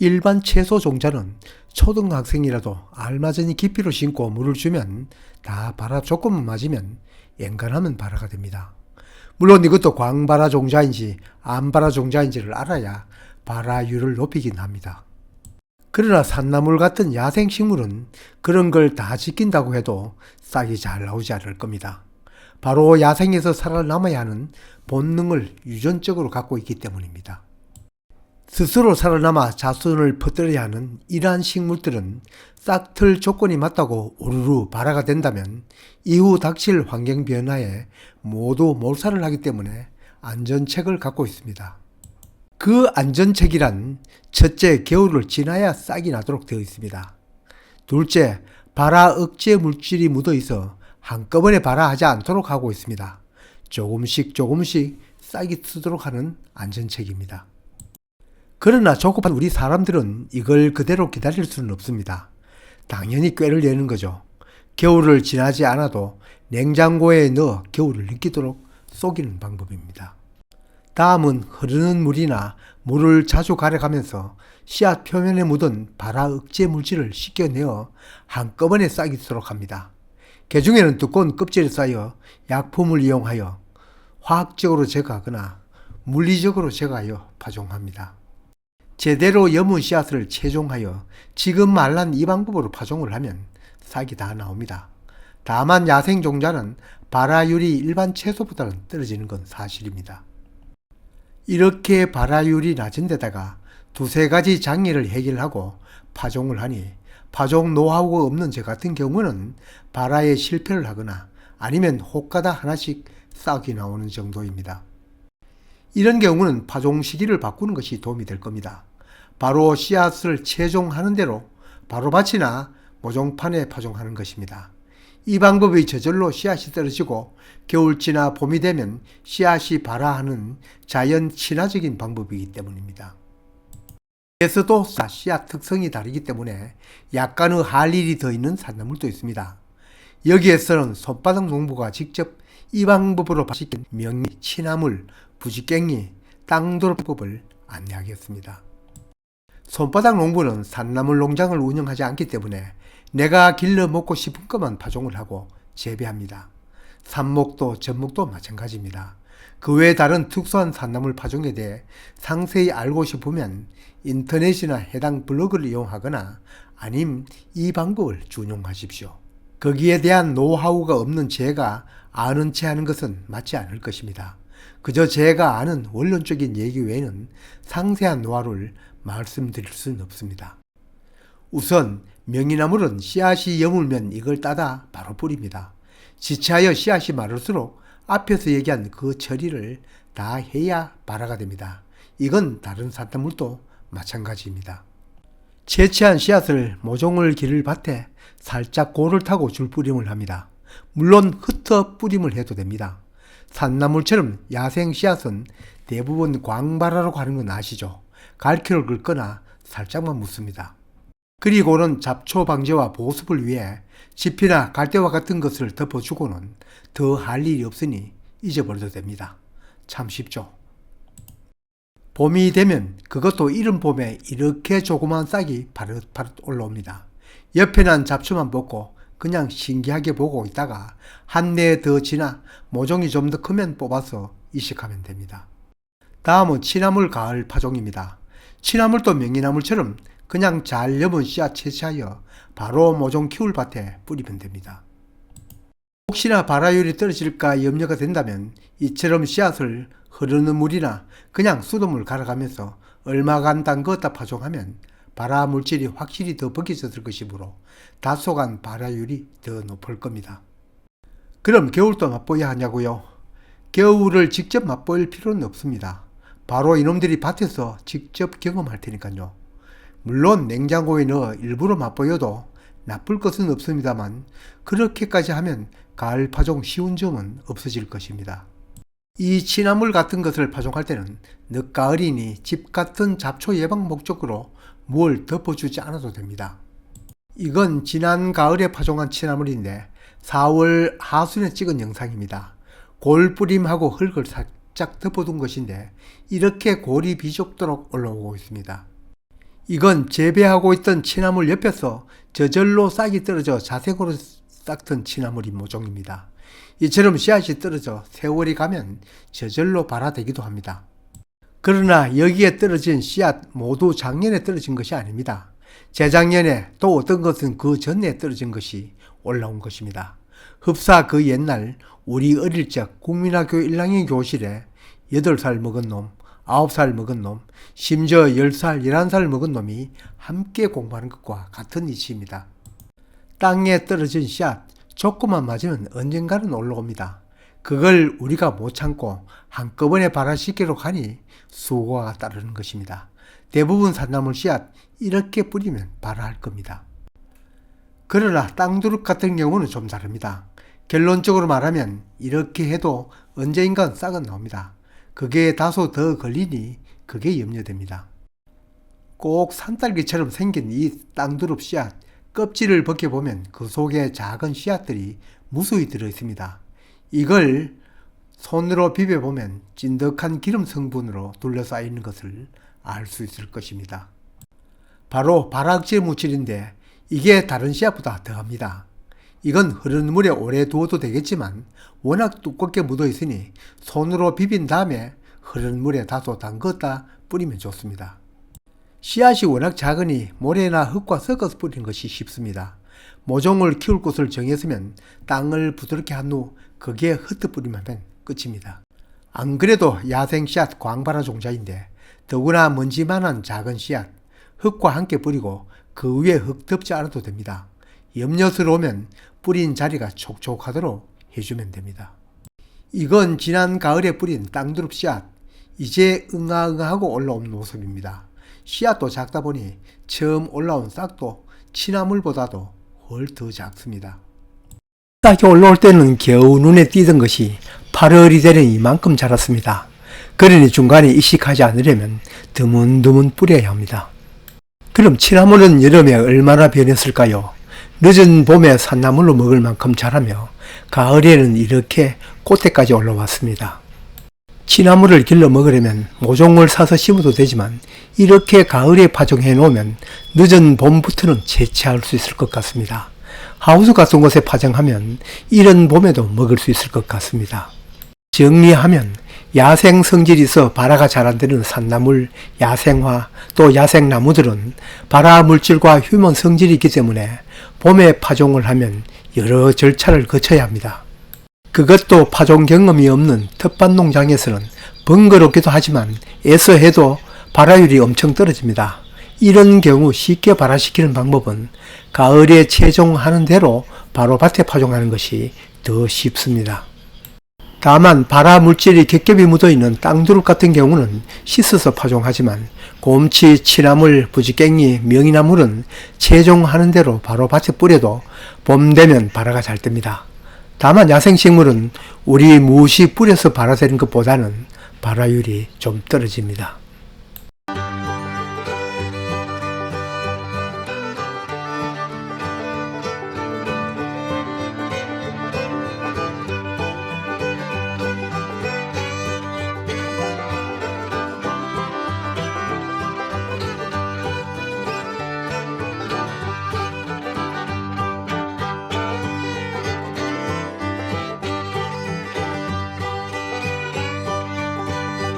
일반 채소 종자는 초등학생이라도 알맞은 깊이로 심고 물을 주면 다 발화 조건만 맞으면 엔간하면 발화가 됩니다. 물론 이것도 광발화 종자인지 안발화 종자인지를 알아야 발화율을 높이긴 합니다. 그러나 산나물 같은 야생식물은 그런 걸 다 지킨다고 해도 싹이 잘 나오지 않을 겁니다. 바로 야생에서 살아남아야 하는 본능을 유전적으로 갖고 있기 때문입니다. 스스로 살아남아 자손을 퍼뜨려야 하는 이러한 식물들은 싹틀 조건이 맞다고 우르르 발화가 된다면 이후 닥칠 환경 변화에 모두 몰살을 하기 때문에 안전책을 갖고 있습니다. 그 안전책이란 첫째 겨울을 지나야 싹이 나도록 되어 있습니다. 둘째 발화 억제 물질이 묻어 있어 한꺼번에 발화하지 않도록 하고 있습니다. 조금씩 조금씩 싹이 트도록 하는 안전책입니다. 그러나 조급한 우리 사람들은 이걸 그대로 기다릴 수는 없습니다. 당연히 꾀를 내는 거죠. 겨울을 지나지 않아도 냉장고에 넣어 겨울을 느끼도록 속이는 방법입니다. 다음은 흐르는 물이나 물을 자주 가려가면서 씨앗 표면에 묻은 발화 억제 물질을 씻겨내어 한꺼번에 싹이도록 합니다. 개중에는 두꺼운 껍질이 쌓여 약품을 이용하여 화학적으로 제거하거나 물리적으로 제거하여 파종합니다. 제대로 여문 씨앗을 채종하여 지금 말한 이 방법으로 파종을 하면 싹이 다 나옵니다. 다만 야생 종자는 발화율이 일반 채소보다는 떨어지는 건 사실입니다. 이렇게 발화율이 낮은 데다가 두세 가지 장애를 해결하고 파종을 하니 파종 노하우가 없는 저 같은 경우는 발화에 실패를 하거나 아니면 혹가다 하나씩 싹이 나오는 정도입니다. 이런 경우는 파종 시기를 바꾸는 것이 도움이 될 겁니다. 바로 씨앗을 채종하는 대로 바로 밭이나 모종판에 파종하는 것입니다. 이 방법이 저절로 씨앗이 떨어지고 겨울 지나 봄이 되면 씨앗이 발화하는 자연 친화적인 방법이기 때문입니다. 에서도 씨앗 특성이 다르기 때문에 약간의 할 일이 더 있는 산나물도 있습니다. 여기에서는 손바닥 농부가 직접 이 방법으로 발식한 명리, 치나물, 부지깽이, 땅돌법을 안내하겠습니다. 손바닥 농부는 산나물 농장을 운영하지 않기 때문에 내가 길러 먹고 싶은 것만 파종을 하고 재배합니다. 삽목도 전목도 마찬가지입니다. 그 외 다른 특수한 산나물 파종에 대해 상세히 알고 싶으면 인터넷이나 해당 블로그를 이용하거나 아님 이 방법을 준용하십시오. 거기에 대한 노하우가 없는 제가 아는 체 하는 것은 맞지 않을 것입니다. 그저 제가 아는 원론적인 얘기 외에는 상세한 노하우를 말씀드릴 수는 없습니다. 우선 명이나물은 씨앗이 여물면 이걸 따다 바로 뿌립니다. 지체하여 씨앗이 마를수록 앞에서 얘기한 그 처리를 다 해야 발화가 됩니다. 이건 다른 산나물도 마찬가지입니다. 채취한 씨앗을 모종을 기를 밭에 살짝 고를 타고 줄 뿌림을 합니다. 물론 흩어 뿌림을 해도 됩니다. 산나물처럼 야생 씨앗은 대부분 광발화로 가는 건 아시죠? 갈퀴를 긁거나 살짝만 묻습니다. 그리고는 잡초 방제와 보습을 위해 지피나 갈대와 같은 것을 덮어주고는 더 할 일이 없으니 잊어버려도 됩니다. 참 쉽죠. 봄이 되면 그것도 이른 봄에 이렇게 조그만 싹이 바릇바릇 올라옵니다. 옆에 난 잡초만 뽑고 그냥 신기하게 보고 있다가 한 해 더 지나 모종이 좀 더 크면 뽑아서 이식하면 됩니다. 다음은 치나물 가을 파종입니다. 치나물도 명이나물처럼 그냥 잘 여은 씨앗 채취하여 바로 모종 키울 밭에 뿌리면 됩니다. 혹시나 발화율이 떨어질까 염려가 된다면 이처럼 씨앗을 흐르는 물이나 그냥 수돗물 갈아가면서 얼마간 담궜다 파종하면 발화 물질이 확실히 더 벗겨졌을 것이므로 다소간 발화율이 더 높을 겁니다. 그럼 겨울도 맛보야 하냐고요? 겨울을 직접 맛볼 필요는 없습니다. 바로 이놈들이 밭에서 직접 경험할 테니까요. 물론 냉장고에 넣어 일부러 맛보여도 나쁠 것은 없습니다만 그렇게까지 하면 가을 파종 쉬운 점은 없어질 것입니다. 이 취나물 같은 것을 파종할 때는 늦가을이니 집 같은 잡초 예방 목적으로 뭘 덮어주지 않아도 됩니다. 이건 지난 가을에 파종한 취나물인데 4월 하순에 찍은 영상입니다. 골뿌림하고 흙을 살짝 덮어둔 것인데 이렇게 골이 비좁도록 올라오고 있습니다. 이건 재배하고 있던 취나물 옆에서 저절로 싹이 떨어져 자색으로 싹튼 취나물이 모종입니다. 이처럼 씨앗이 떨어져 세월이 가면 저절로 발화되기도 합니다. 그러나 여기에 떨어진 씨앗 모두 작년에 떨어진 것이 아닙니다. 재작년에 또 어떤 것은 그 전에 떨어진 것이 올라온 것입니다. 흡사 그 옛날 우리 어릴 적 국민학교 1학년 교실에 8살 먹은 놈, 9살 먹은 놈, 심지어 10살, 11살 먹은 놈이 함께 공부하는 것과 같은 이치입니다. 땅에 떨어진 씨앗 조금만 맞으면 언젠가는 올라옵니다. 그걸 우리가 못 참고 한꺼번에 발화시키러 가니 수고가 따르는 것입니다. 대부분 산나물 씨앗 이렇게 뿌리면 발화할 겁니다. 그러나 땅두릅 같은 경우는 좀 다릅니다. 결론적으로 말하면 이렇게 해도 언제인간 싹은 나옵니다. 그게 다소 더 걸리니 그게 염려됩니다. 꼭 산딸기처럼 생긴 이 땅두릅 씨앗 껍질을 벗겨보면 그 속에 작은 씨앗들이 무수히 들어 있습니다. 이걸 손으로 비벼보면 찐득한 기름 성분으로 둘러싸여 있는 것을 알 수 있을 것입니다. 바로 발악질 물질인데 이게 다른 씨앗보다 더합니다. 이건 흐르는 물에 오래 두어도 되겠지만 워낙 두껍게 묻어 있으니 손으로 비빈 다음에 흐르는 물에 다소 담궜다 뿌리면 좋습니다. 씨앗이 워낙 작으니 모래나 흙과 섞어서 뿌리는 것이 쉽습니다. 모종을 키울 곳을 정했으면 땅을 부드럽게 한 후 거기에 흩어 뿌리면 끝입니다. 안 그래도 야생 씨앗 광바라 종자인데 더구나 먼지만한 작은 씨앗 흙과 함께 뿌리고 그 위에 흙 덮지 않아도 됩니다. 염려스러우면 뿌린 자리가 촉촉하도록 해주면 됩니다. 이건 지난 가을에 뿌린 땅두릅 씨앗 이제 응아응아하고 올라온 모습입니다. 씨앗도 작다 보니 처음 올라온 싹도 취나물보다도 훨 더 작습니다. 싹이 올라올 때는 겨우 눈에 띄던 것이 8월이 되는 이만큼 자랐습니다. 그러니 중간에 이식하지 않으려면 드문드문 뿌려야 합니다. 그럼 취나물은 여름에 얼마나 변했을까요? 늦은 봄에 산나물로 먹을 만큼 자라며 가을에는 이렇게 꽃대까지 올라왔습니다. 취나물을 길러 먹으려면 모종을 사서 심어도 되지만 이렇게 가을에 파종해 놓으면 늦은 봄부터는 채취할 수 있을 것 같습니다. 하우스 같은 곳에 파종하면 이른 봄에도 먹을 수 있을 것 같습니다. 정리하면 야생 성질이 있어 발화가 잘 안 되는 산나물, 야생화, 또 야생나무들은 발화 물질과 휴먼 성질이 있기 때문에 봄에 파종을 하면 여러 절차를 거쳐야 합니다. 그것도 파종 경험이 없는 텃밭 농장에서는 번거롭기도 하지만 애써 해도 발화율이 엄청 떨어집니다. 이런 경우 쉽게 발화시키는 방법은 가을에 채종하는 대로 바로 밭에 파종하는 것이 더 쉽습니다. 다만 발화 물질이 겹겹이 묻어있는 땅두릅 같은 경우는 씻어서 파종하지만 곰치, 치나물, 부지깽이, 명이나물은 채종하는 대로 바로 밭에 뿌려도 봄 되면 발화가 잘 됩니다. 다만 야생식물은 우리 무시 뿌려서 발화되는 것보다는 발화율이 좀 떨어집니다.